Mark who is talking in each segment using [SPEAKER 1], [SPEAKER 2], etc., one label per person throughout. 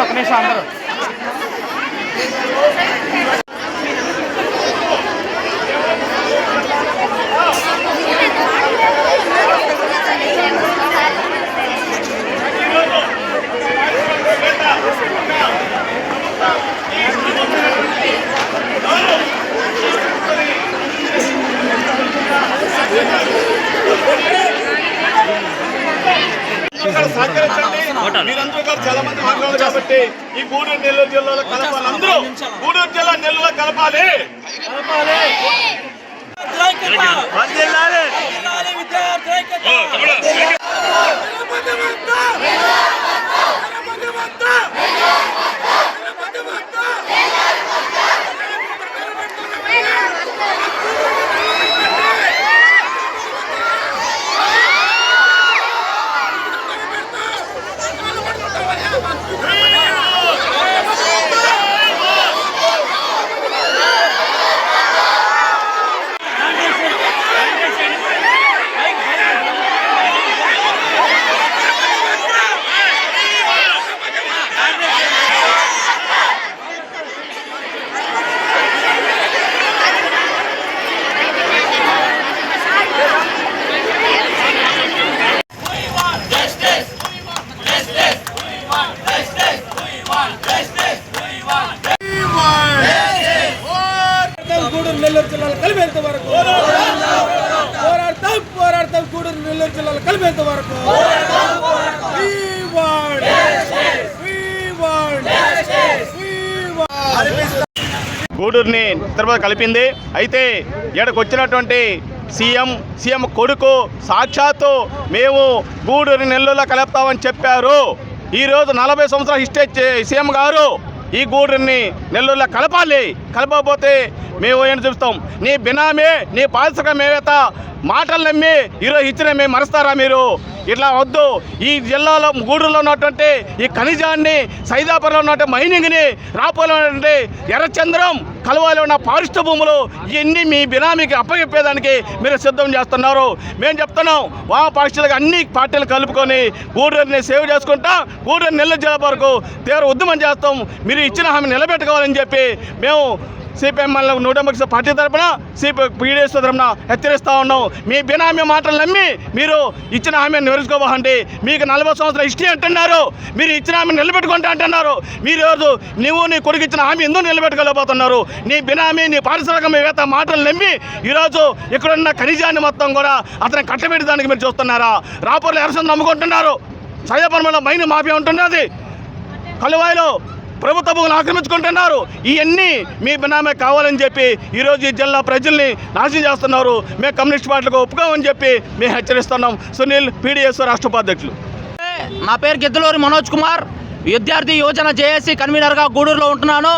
[SPEAKER 1] ఒక నిమిషం
[SPEAKER 2] మీరందరూ కూడా చాలా మంది మాట్లాడారు కాబట్టి ఈ గూడూరు నెల్లూరు జిల్లాలో కలపాలి. అందరూ గూడూరు జిల్లా నెల్లూరులో కలపాలి. ఓ, తమ్ముడు.
[SPEAKER 3] గూడూరు నెల్లూరు జిల్లాలో కలిపేంత వరకు పోరాడతాం పోరాడతాం గూడూరు నెల్లూరు జిల్లాలో కలిపేంత వరకు We want justice. We want justice. కలిపేంత వరకు?
[SPEAKER 2] గూడూరుని తిరుపతి కలిపింది. అయితే ఇక్కడికి వచ్చినటువంటి సీఎం సీఎం కొడుకు సాక్షాత్తు మేము గూడూరు నెల్లూరులో కలుపుతామని చెప్పారు. ఈరోజు నలభై సంవత్సరాల హిస్టరీ సీఎం గారు ఈ గూడూరుని నెల్లూరులో కలపాలి. కలపకపోతే మేము ఏంటి చూస్తాం? నీ బినామే నీ పారిశ్రామికవేత్త మాటలు నమ్మి ఈరోజు ఇచ్చిన మేము మరుస్తారా మీరు? ఇట్లా వద్దు. ఈ జిల్లాలో గూడూరులో ఉన్నటువంటి ఈ ఖనిజాన్ని సైదాపురంలో ఉన్నటువంటి మైనింగ్ని రాపోలో ఉన్నటువంటి ఎర్రచంద్రం కలువలో ఉన్న పారిశుద్ధ భూములు ఇవన్నీ మీ బినామీకి అప్పగిప్పేదానికి మీరు సిద్ధం చేస్తున్నారు. మేము చెప్తున్నాం వామ అన్ని పార్టీలు కలుపుకొని గూడూరుని సేవ్ చేసుకుంటా గూడూరు నెల్లూరు జిల్లా వరకు తీవ్ర ఉద్యమం చేస్తాం. మీరు ఇచ్చిన హామీ నిలబెట్టుకోవాలని చెప్పి మేము సిపిఎం నూట ముప్పై పార్టీ తరపున సిపి పీడిఎస్ తరపున హెచ్చరిస్తూ ఉన్నాం మీ బినామీ మాటలు నమ్మి మీరు ఇచ్చిన హామీని నిలుచుకోబోకండి మీకు నలభై సంవత్సరాల హిస్టరీ అంటున్నారు. మీరు ఇచ్చిన హామీ నిలబెట్టుకుంటా అంటున్నారు. మీరు రోజు నువ్వు నీ కొడుకు ఇచ్చిన హామీ ఎందుకు నిలబెట్టుకోలేకపోతున్నారు? నీ బినామీ నీ పారిశ్రామికవేత్త మాటలు నమ్మి ఈరోజు ఇక్కడున్న ఖనిజాన్ని మొత్తం కూడా అతను కట్టబెట్టడానికి మీరు చూస్తున్నారా? రాపూర్లో ఎరసం నమ్ముకుంటున్నారు. సైదాపురంలో మైన్ మాఫియా ఉంటున్నది. కలువాయిలో ప్రభుత్వ భూములు ఆక్రమించుకుంటున్నారు. ఇవన్నీ మీ బినామే కావాలని చెప్పి ఈరోజు ఈ జిల్లా ప్రజల్ని నాశనం చేస్తున్నారు. మేము కమ్యూనిస్ట్ పార్టీలకు ఒప్పుకోమని చెప్పి మేము హెచ్చరిస్తున్నాం. సునీల్ పీడిఎస్ రాష్ట్ర ఉపాధ్యక్షులు.
[SPEAKER 4] నా పేరు గిద్దలూరి మనోజ్ కుమార్. విద్యార్థి యోజన జేఏసీ కన్వీనర్గా గూడూరులో ఉంటున్నాను.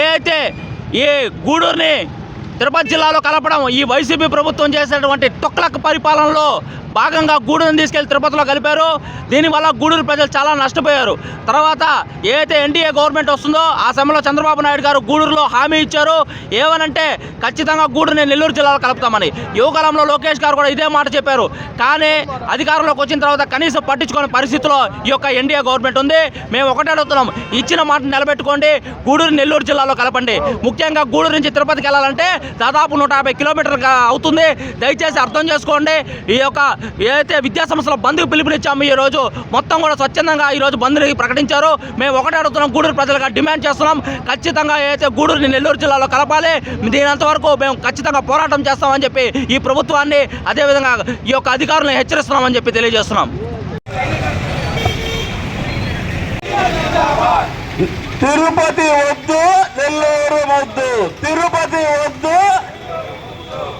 [SPEAKER 4] ఏ అయితే ఈ గూడూరుని తిరుపతి జిల్లాలో కలపడం ఈ వైసీపీ ప్రభుత్వం చేసినటువంటి తొక్లక్ పరిపాలనలో భాగంగా గూడూరుని తీసుకెళ్ళి తిరుపతిలో కలిపారు. దీనివల్ల గూడూరు ప్రజలు చాలా నష్టపోయారు. తర్వాత ఏదైతే ఎన్డీఏ గవర్నమెంట్ వస్తుందో ఆ సమయంలో చంద్రబాబు నాయుడు గారు గూడూరులో హామీ ఇచ్చారు. ఏమనంటే ఖచ్చితంగా గూడూరుని నెల్లూరు జిల్లాలో కలుపుతామని. యువకాలంలో లోకేష్ గారు కూడా ఇదే మాట చెప్పారు. కానీ అధికారంలోకి వచ్చిన తర్వాత కనీసం పట్టించుకునే పరిస్థితిలో ఈ యొక్క ఎన్డీఏ గవర్నమెంట్ ఉంది. మేము ఒకటే అడుగుతున్నాం ఇచ్చిన మాట నిలబెట్టుకోండి గూడూరు నెల్లూరు జిల్లాలో కలపండి. ముఖ్యంగా గూడూరు నుంచి తిరుపతికి వెళ్ళాలంటే దాదాపు నూట యాభై కిలోమీటర్లు అవుతుంది. దయచేసి అర్థం చేసుకోండి. ఈ యొక్క ఏదైతే విద్యాసంస్థల బంద్కు పిలుపునిచ్చాము ఈరోజు మొత్తం కూడా స్వచ్ఛందంగా ఈరోజు బంద్ని ప్రకటించారు. మేము ఒకటే అడుగుతున్నాం గూడూరు ప్రజలుగా డిమాండ్ చేస్తున్నాం. ఖచ్చితంగా ఏదైతే గూడూరుని నెల్లూరు జిల్లాలో కలపాలి దీనంత వరకు మేము ఖచ్చితంగా పోరాటం చేస్తామని చెప్పి ఈ ప్రభుత్వాన్ని అదేవిధంగా ఈ యొక్క అధికారులను హెచ్చరిస్తున్నామని చెప్పి తెలియజేస్తున్నాం.
[SPEAKER 5] తిరుపతి వద్దు నెల్లూరు వద్దు. తిరుపతి వద్దు.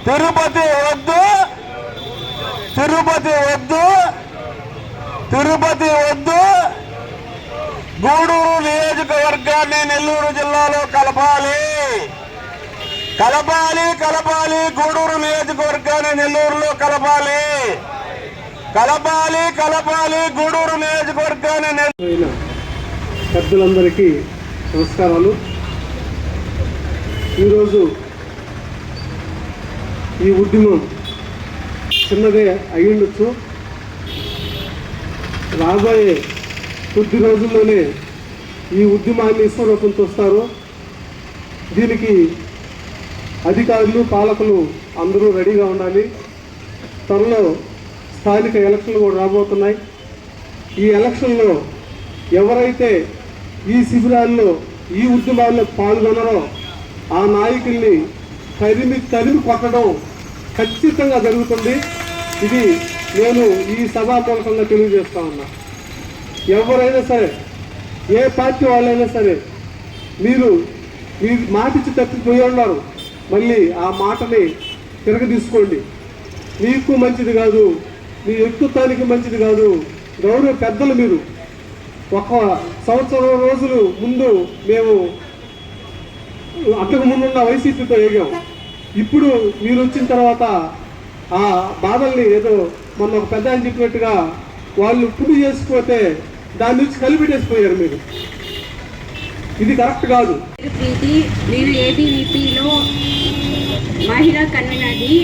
[SPEAKER 5] తిరుపతి వద్దు. తిరుపతి వద్దు. తిరుపతి వద్దు. గూడూరు నియోజకవర్గాన్ని నెల్లూరు జిల్లాలో కలపాలి. కలపాలి కలపాలి. గూడూరు నియోజకవర్గాన్ని నెల్లూరులో కలపాలి. కలపాలి కలపాలి. గూడూరు నియోజకవర్గాన్ని
[SPEAKER 6] పెద్దలందరికీ నమస్కారాలు. ఈరోజు ఈ ఉద్యమం చిన్నదే అయ్యుండొచ్చు. రాబోయే కొద్ది రోజుల్లోనే ఈ ఉద్యమాన్ని విశ్వరూపం చూస్తారు దీనికి అధికారులు పాలకులు అందరూ రెడీగా ఉండాలి. త్వరలో స్థానిక ఎలక్షన్లు కూడా రాబోతున్నాయి. ఈ ఎలక్షన్లో ఎవరైతే ఈ శిబిరాల్లో ఈ ఉద్యమాల్లో పాల్గొనరో ఆ నాయకుల్ని తరిమి తరిమి కొట్టడం ఖచ్చితంగా జరుగుతుంది. ఇది నేను ఈ సభా మూలకంగా తెలియజేస్తా ఉన్నా. ఎవరైనా సరే ఏ పార్టీ వాళ్ళైనా సరే మీరు మీరు మాటిచ్చి తప్పిపోయి ఉన్నారు. మళ్ళీ ఆ మాటని తిరగదీసుకోండి. మీకు మంచిది కాదు మీ వ్యక్తిత్వానికి మంచిది కాదు గౌరవ పెద్దలు మీరు. ఒక సంవత్సరం రోజులు ముందు మేము అంతకు ముందున్న వైసీపీతో ఏగాం. ఇప్పుడు మీరు వచ్చిన తర్వాత ఆ బాధల్ని ఏదో మొన్న ఒక పెద్ద అని చెప్పినట్టుగా వాళ్ళు పుడి చేసిపోతే దాని నుంచి కలిపెట్టేసిపోయారు మీరు. ఇది కరెక్ట్ కాదు.
[SPEAKER 7] ప్రీతి నేను ఏబీవీపీలో మహిళా కన్వీనర్ని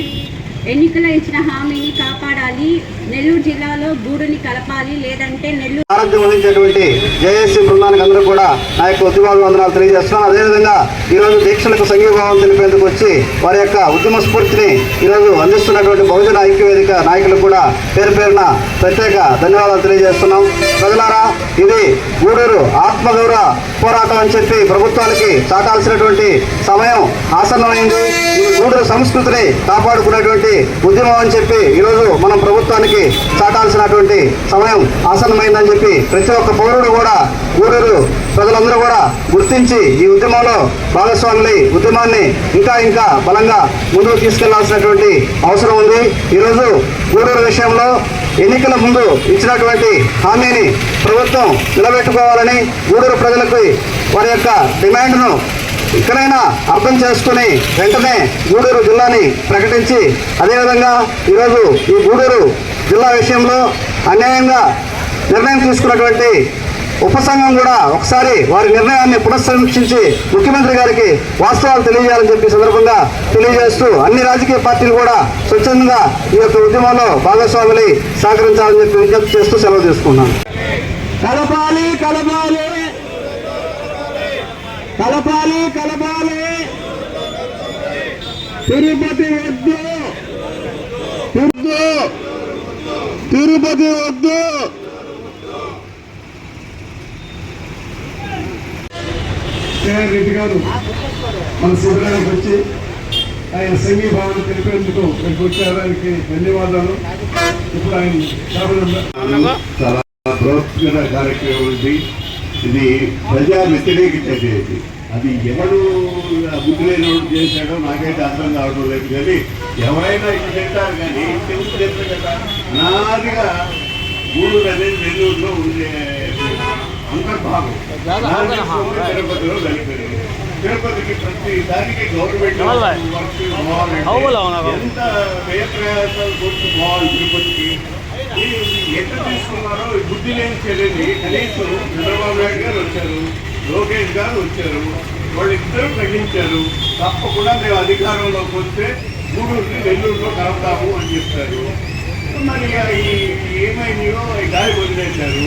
[SPEAKER 7] ఎన్నికల ఇచ్చిన హామీని కాపాడాలి. నెల్లూరు జిల్లాలో గూడుని కలపాలి. లేదంటే నెల్లూరు
[SPEAKER 5] ఆరోగ్యం వహించేటువంటి జేఏసీ బృందానికి అందరూ కూడా నా యొక్క ఉద్యమాలు వందనాలు తెలియజేస్తున్నాను. అదేవిధంగా ఈరోజు దీక్షలకు సంఘీభావం తెలిపేందుకు వచ్చి వారి యొక్క ఉద్యమ స్ఫూర్తిని ఈరోజు అందిస్తున్నటువంటి బహుజన ఐక్యవేదిక నాయకులకు కూడా పేరు పేరున ప్రత్యేక ధన్యవాదాలు తెలియజేస్తున్నాం. ప్రజలారా ఇది గూడూరు ఆత్మగౌరవ పోరాటం అని చెప్పి ప్రభుత్వానికి చాటాల్సినటువంటి సమయం ఆసన్నమైంది. ఈ గూడూరు సంస్కృతిని కాపాడుకునేటువంటి ఉద్యమం అని చెప్పి ఈరోజు మనం ప్రభుత్వానికి చాటాల్సినటువంటి సమయం ఆసన్నమైందని చెప్పి ప్రతి ఒక్క పౌరుడు కూడా గూడూరు ప్రజలందరూ కూడా గుర్తించి ఈ ఉద్యమంలో భాగస్వాములై ఉద్యమాన్ని ఇంకా ఇంకా బలంగా ముందుకు తీసుకెళ్ళాల్సినటువంటి అవసరం ఉంది. ఈరోజు గూడూరు విషయంలో ఎన్నికల ముందు ఇచ్చినటువంటి హామీని ప్రభుత్వం నిలబెట్టుకోవాలని గూడూరు ప్రజలకు వారి యొక్క డిమాండ్ను ఇక్కడైనా అర్థం చేసుకుని వెంటనే గూడూరు జిల్లాని ప్రకటించి అదేవిధంగా ఈరోజు ఈ గూడూరు జిల్లా విషయంలో అన్యాయంగా నిర్ణయం తీసుకున్నటువంటి ఉపసంఘం కూడా ఒకసారి వారి నిర్ణయాన్ని పునఃసమీక్షించి ముఖ్యమంత్రి గారికి వాస్తవాలు తెలియజేయాలని చెప్పి సందర్భంగా తెలియజేస్తూ అన్ని రాజకీయ పార్టీలు కూడా స్వచ్ఛందంగా ఈ యొక్క ఉద్యమంలో భాగస్వాములై సహకరించాలని చెప్పి విజ్ఞప్తి చేస్తూ సెలవు తీసుకున్నాను కలపాలి కలపాలి. కలపాలి కలపాలి. తిరుపతి వద్దు. వద్దు. తిరుపతి వద్దు.
[SPEAKER 6] గారు మన శిబిరానికి వచ్చి ఆయన సంఘీభావం తెలిపేందుకు ఇక్కడికి వచ్చారు. ఆయనకి ధన్యవాదాలు. ఇప్పుడు ఆయన
[SPEAKER 8] చాలా ప్రోత్సాహ కార్యక్రమం ఉంది. ఇది ప్రజా వ్యతిరేక ఇది అది ఎవడు బుద్ధిలేనోడు చేశాడో నాకైతే అర్థం కావడం లేదు. కానీ ఎవరైనా ఇక్కడ తింటారు కానీ తెలుసు చెప్తారు కదా. నాదిగా గూడూరు అనేది నెల్లూరులో ఉండే అంతర్భాగం. తిరుపతిలో కలిపారు తిరుపతికి ప్రతి దానికి గవర్నమెంట్ ఎంత వ్యయ ప్రయాసాలు కొట్టి పోవాలి తిరుపతికి ఎక్కడ తీసుకున్నారో బుద్ధి లేని చర్యని కనీసం చంద్రబాబు నాయుడు గారు వచ్చారు లోకేష్ గారు వచ్చారు వాళ్ళిద్దరూ గ్రహించారు. తప్పకుండా మేము అధికారంలోకి వస్తే గూడూరుని నెల్లూరులో కలుపుతాము అని చెప్పారు. మరి ఈ గాలి వదిలేశారు.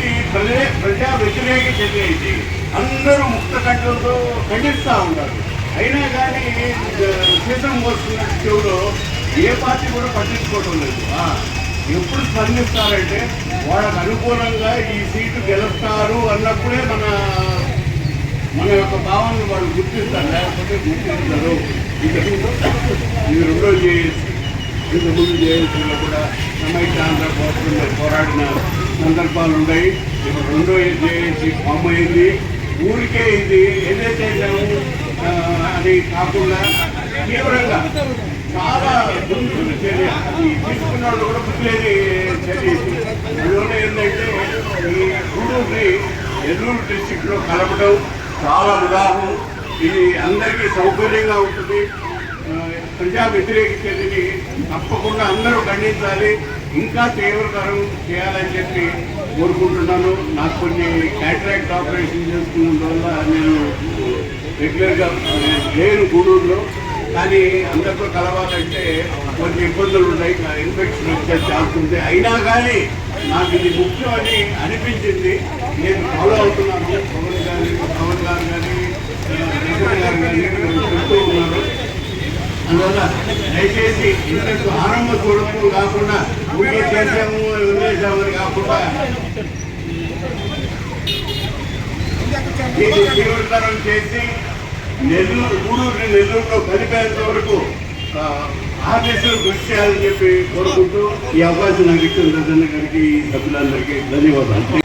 [SPEAKER 8] ఇది ప్రజా ప్రజా వ్యతిరేక చర్య అందరూ ముక్త కంఠంతో ఖండిస్తూ ఉంటారు అయినా కానీ సీతం వస్తున్న చెవులో ఏ పార్టీ కూడా పట్టించుకోవటం లేదు. ఎప్పుడు స్పందిస్తారంటే వాళ్ళకు అనుకూలంగా ఈ సీటు గెలుస్తారు అన్నప్పుడే మన మన యొక్క భావనలు వాళ్ళు గుర్తిస్తారు. లేకపోతే గుర్తిస్తారు ఇది ఇది రెండో చేసి ఇంతకుముందు జేఏసీలో కూడా సమైక్యాంధ్ర కోసం పోరాడినారు. పోరాడిన సందర్భాలు ఉన్నాయి ఇప్పుడు రెండో జేఏసీ ఫామ్ అయింది. ఊరికే ఇది ఏదైతే అది కాకుండా తీవ్రంగా చాలా దుందులు చర్య తీసుకున్న వాళ్ళు కూడా ముందులేని చర్య ఇది. అందువల్ల ఏంటంటే ఈ గూడూరుని నెల్లూరు డిస్టిక్లో కలపడం చాలా ఉదాహరణ. ఇది అందరికీ సౌకర్యంగా ఉంటుంది. ప్రజా వ్యతిరేక చర్యని తప్పకుండా అందరూ ఖండించాలి. ఇంకా తీవ్రతరం చేయాలని చెప్పి కోరుకుంటున్నాను. నాకు కొన్ని కాంట్రాక్ట్ ఆపరేషన్ చేసుకున్నందువల్ల నేను రెగ్యులర్గా లేను గూడూరులో. కానీ అందరితో కలవాలంటే కొన్ని ఇబ్బందులు ఉన్నాయి. ఇన్ఫెక్షన్ వచ్చే ఛాన్స్ ఉంది. అయినా కానీ నాకు ఇది ముఖ్యం అని అనిపించింది. నేను ఫాలో అవుతున్నాను. పవన్ గారి పవన్ గారు కానీ గారు కానీ చెప్తూ ఉన్నాను అందువల్ల దయచేసి ఇంతకు ఆరంభ చూడము కాకుండా ఊరికే చేసాము వదిలేసామని కాకుండా దీన్ని తీవ్రతరం చేసి నెల్లూరు ఊరూరు నెల్లూరులో కలిపేంత వరకు ఆ, కృషి చేయాలని చెప్పి కోరుకుంటూ ఈ అవకాశం నాకు ఇచ్చిన గారికి సభ్యులందరికీ ధన్యవాదాలు.